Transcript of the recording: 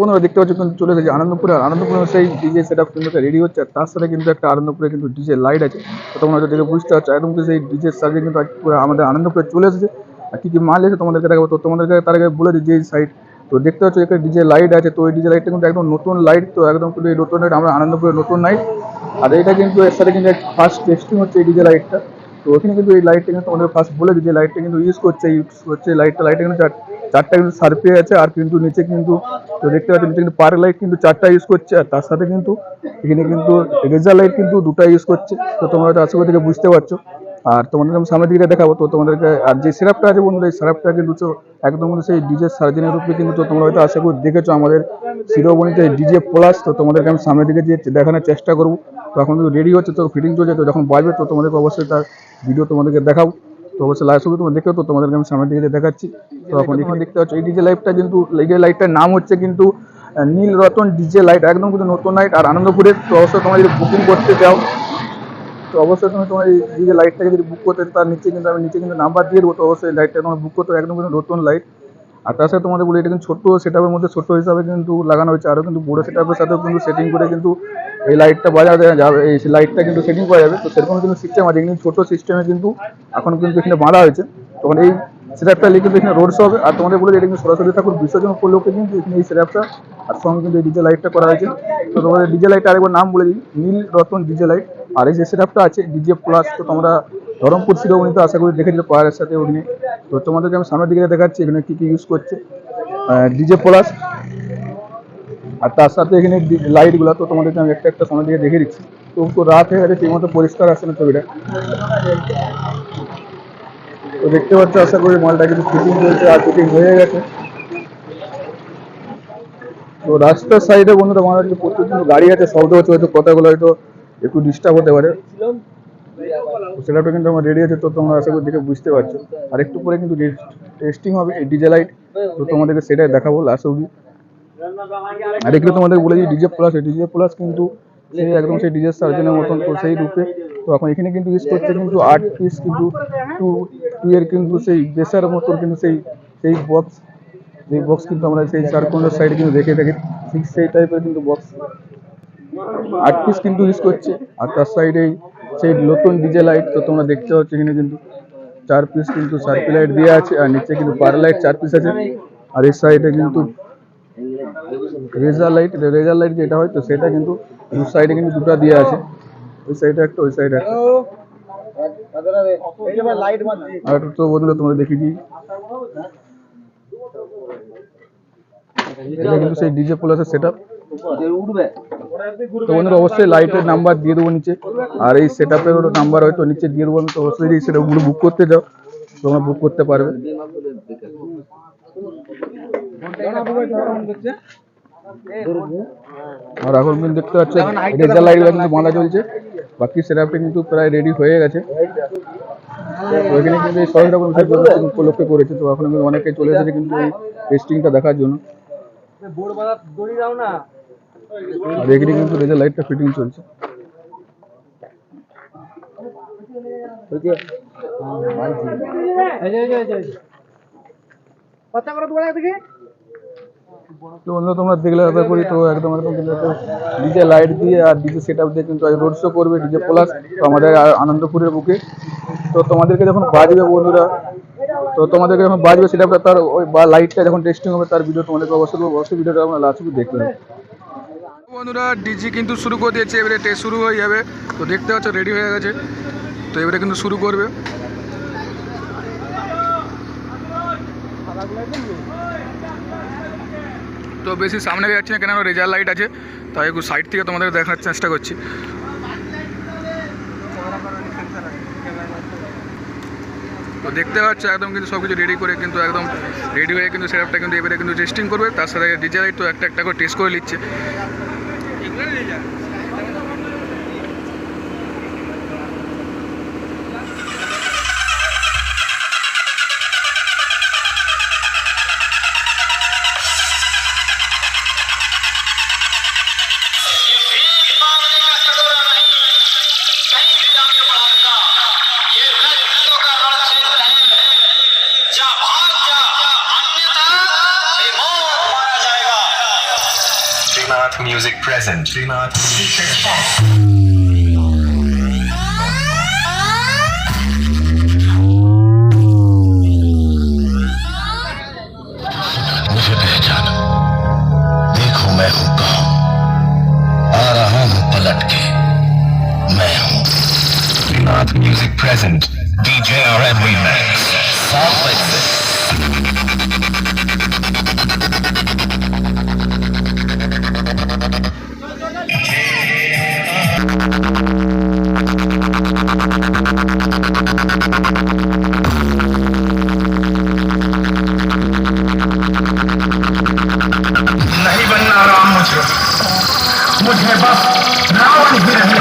বন্ধুরা, দেখতে পাচ্ছ, কিন্তু চলে গেছে আনন্দপুরে। আর আনন্দপুরে সেই ডিজে সেট আপ কিন্তু রেডি হচ্ছে তার সাথে কিন্তু একটা আনন্দপুরে কিন্তু ডিজে লাইট আছে। তো তোমরা হয়তো দেখে বুঝতে পারছ, একদম সেই ডিজে সার্জে কিন্তু আমাদের আনন্দপুরে চলে এসেছে। আর কী কী মাল এসে তোমাদেরকে দেখাবো, তো তোমাদেরকে তার আগে বলে দিই, যে সাইড তো দেখতে পাচ্ছ একটা ডিজে লাইট আছে, তো এই ডিজে লাইটটা কিন্তু একদম নতুন লাইট তো একদম কিন্তু এই নতুন লাইট আমরা আনন্দপুরের নতুন লাইট আর এটা কিন্তু এর সাথে কিন্তু ফার্স্ট টেস্টিং হচ্ছে এই ডিজে লাইটটা তো ওখানে কিন্তু এই লাইটটা কিন্তু তোমাদের ফার্স্ট বলে দিই যে লাইটটা কিন্তু ইউজ করছে ইউজ করছে লাইটটা লাইটটা কিন্তু চারটা কিন্তু সার্ফে আছে আর কিন্তু নিচে কিন্তু দেখতে পাচ্ছি নিচে কিন্তু পার লাইট কিন্তু চারটা ইউজ করছে আর তার সাথে কিন্তু এখানে কিন্তু রেজার লাইট কিন্তু দুটা ইউজ করছে। তো তোমরা হয়তো আশেপাশে থেকে বুঝতে পারছ। আর তোমাদের আমি সামনের দিকে দেখাবো, তো তোমাদেরকে আর যে সিরাপটা আছে বন্ধুরা, এই সিরাপটা কিন্তু একদম সেই ডিজে সার্জেনের রূপে কিন্তু তো তোমরা হয়তো আশা করি দেখেছ আমাদের শিরোমণিতে ডিজে প্লাস তো তোমাদেরকে আমি সামনের দিকে যে দেখানোর চেষ্টা করব। তো এখন রেডি হচ্ছে তো ফিটিং চলছে, তো যখন বাজবে তো তোমাদেরকে অবশ্যই তার ভিডিও তোমাদেরকে দেখাবো। তো অবশ্যই লাইভ ছবি তোমরা দেখো তো তোমাদেরকে আমি সামনের দিকে দেখাচ্ছি। তো এখন এখানে দেখতে পাচ্ছ, এই ডিজে লাইটটা কিন্তু, এই লাইটটার নাম হচ্ছে কিন্তু নীল রতন ডিজে লাইট একদম কিন্তু নতুন লাইট আর আনন্দপুরের। তো অবশ্যই তোমরা যদি বুকিং করতে চাও তো অবশ্যই তুমি তোমার এই যে লাইটটাকে যদি বুক করতে তার নিচে কিন্তু আমি নিচে কিন্তু নাম্বার দিয়ে দেবো, তো অবশ্যই লাইটটা তোমার বুক করতে একদম কিন্তু নতুন লাইট আর তার সাথে তোমাদের বলি, এটা কিন্তু ছোট্ট সেটআপের মধ্যে, ছোট্ট হিসাবে কিন্তু লাগানো হয়েছে। আরও কিন্তু বড় সেটআপের সাথেও কিন্তু সেটিং করে কিন্তু এই লাইটটা বাজা যাবে। এই লাইটটা কিন্তু সেটিং করা যাবে। তো সেরকম কিন্তু সিস্টেম আছে। কিন্তু ছোটো সিস্টেমে কিন্তু এখন কিন্তু এখানে বাঁধা হয়েছে। তখন এই নিয়ে কিন্তু এখানে রোড শো হবে। আর তোমাদের বলে, এটা কিন্তু সরাসরি ঠাকুর বিসর্জন উপলক্ষে কিন্তু এখানে এই সেটআপটা আর সঙ্গে কিন্তু এই ডিজে লাইটটা করা হয়েছে। তো তোমাদের ডিজে লাইটটা আরেকবার নাম বলে দিই। নীল রতন ডিজে লাইট আর এই যে সেটআপটা আছে ডিজে প্লাস তো তোমরা ধরমপুর শিরোমণিতে আশা করি দেখেছিল পাহাড়ের সাথে ওখানে তো তোমাদেরকে আমি সামনের দিকে দেখাচ্ছি, এখানে কী কী ইউজ করছে? ডিজে প্লাস আর তার সাথে এখানে লাইটগুলো তো তোমাদেরকে আমি একটা একটা সামনের দিকে দেখে দিচ্ছি। তো তো রাত হয়ে গেছে ঠিক মতো পরিষ্কার আসছে না ছবিটা? তো দেখতে পাচ্ছ, আশা করি মালটা কিন্তু ফিটিং চলছে, আর ফিটিং হয়ে গেছে। তো রাস্তার সাইডে বন্ধুরা আমার যে প্রচুর কিন্তু গাড়ি আছে, শব্দ হচ্ছে, হয়তো কথাগুলো হয়তো একটু ডিস্টার্ব হতে পারে। সেটাটা কিন্তু আমার রেডি আছে, তো তোমরা আশা করি দেখে বুঝতে পারছ। আর একটু পরে কিন্তু টেস্টিং হবে, এই ডিজে লাইট তো তোমাদেরকে সেটাই দেখাবো লাস্ট অবধি। আর এগুলো তোমাদের বলে দিই, ডিজে প্লাস ডিজে প্লাস কিন্তু সেই একদম সেই ডিজে সার্জনের মতন, তো সেই রূপে। তো এখন এখানে কিন্তু ইউজ করছে কিন্তু আট পিস কিন্তু টু টু এর কিন্তু সেই বেসার মতন কিন্তু সেই সেই বক্স এই বক্স কিন্তু আমরা সেই চারকোনার সাইডে কিন্তু দেখে থাকি। ঠিক সেই টাইপের কিন্তু বক্স আট পিস কিন্তু ইউজ করছে। আর তার সাইডেই সেই নতুন ডিজে লাইট তো তোমরা দেখতে পাচ্ছ এখানে কিন্তু চার পিস কিন্তু সার্কেল লাইট দেওয়া আছে আর নিচে কিন্তু পার লাইট চার পিস আছে। আর এই সাইডে কিন্তু রেজার লাইট রেজার লাইট যেটা হয় তো সেটা কিন্তু দু সাইডে কিন্তু দুটো দেওয়া আছে। ওই সাইডে একটা ওই সাইডে একটা। আর তো বন্ধুরা তোমরা দেখি কি এটা কিন্তু সেই ডিজে প্লাসের তো বন্ধুরা, অবশ্যই লাইটের নাম্বার দিয়ে দেবো নিচে। আর এই নাম্বার হয়তো নিচে দিয়ে দেবো আমি, তো অবশ্যই বুক করতে যাও। তোমরা বুক করতে পারবে। আর এখন কিন্তু দেখতে পাচ্ছেন রেজার লাইটগুলো কিন্তু বাঁধা চলছে, বাকি সেটআপটা কিন্তু প্রায় রেডি হয়ে গেছে। তো কিন্তু এই উপলক্ষে করেছে, তো এখন কিন্তু অনেকে চলে এসেছে কিন্তু এই টেস্টিংটা দেখার জন্য। আর এখানে কিন্তু রেজার লাইটটা ফিটিং চলছে। তো বন্ধুরা তোমরা দেখলে আশা করি তো একদম একদম কিন্তু ডিজে লাইট দিয়ে আর ডিজে সেট দিয়ে কিন্তু রোড শো করবে ডিজে প্লাস আমাদের আনন্দপুরের বুকে। তো তোমাদেরকে যখন বাজবে বন্ধুরা তো তোমাদেরকে যখন বাজবে সেটা তার ওই বা লাইটটা যখন টেস্টিং হবে, তার ভিডিও তোমাদেরকে অবশ্যই অবশ্যই ভিডিওটা আমরা লাস্ট অব্দি দেখতে বন্ধুরা, ডিজি কিন্তু শুরু করে দিয়েছে, এবারে টেস্ট শুরু হয়ে যাবে। তো দেখতে পাচ্ছ রেডি হয়ে গেছে। তো এবারে কিন্তু শুরু করবে। তো বেশি সামনে যাচ্ছি না কেন রেজাল্ট লাইট আছে। তাই একটু সাইড থেকে তোমাদের দেখার চেষ্টা করছি। তো দেখতে পাচ্ছ, একদম কিন্তু সব কিছু রেডি করে কিন্তু একদম রেডি হয়ে কিন্তু সেটআপটা কিন্তু এবারে কিন্তু টেস্টিং করবে। তার সাথে ডিজাইন তো একটা একটা করে টেস্ট করে নিচ্ছে। Music present. Srinath Teachers Fest. Music present. DJ RM Man. Solid. मुझे बस रावण ही रहे